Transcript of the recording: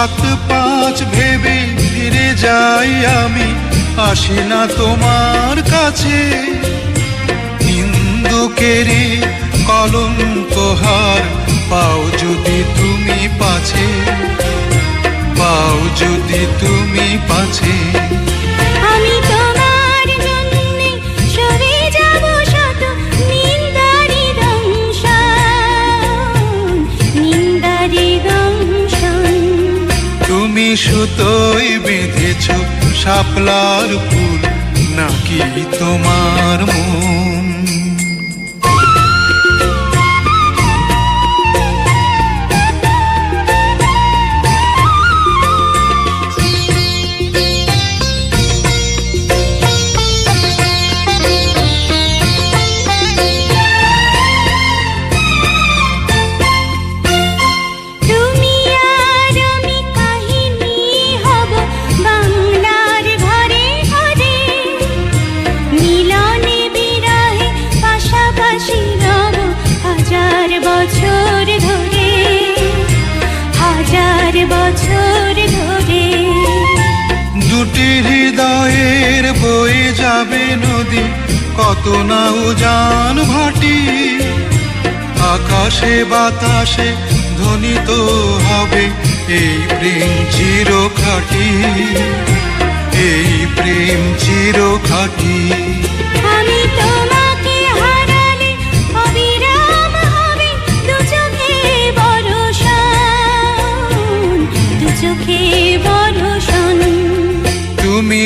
সাত পাঁচ ভেবে ফিরে যাই আমি, আসি না তোমার কাছে। হিন্দুকেরই কলঙ্ক হার পাও যদি তুমি পাছে, পাও যদি তুমি পাছে। সুতোয় বেঁধেছ শাপলার ফুল নাকি তোমার মন? যাবে নদী, কত না উজান ভাটি আকাশে, বাতাসে ধ্বনিত হবে এই প্রেম চির খাটি এই প্রেম চির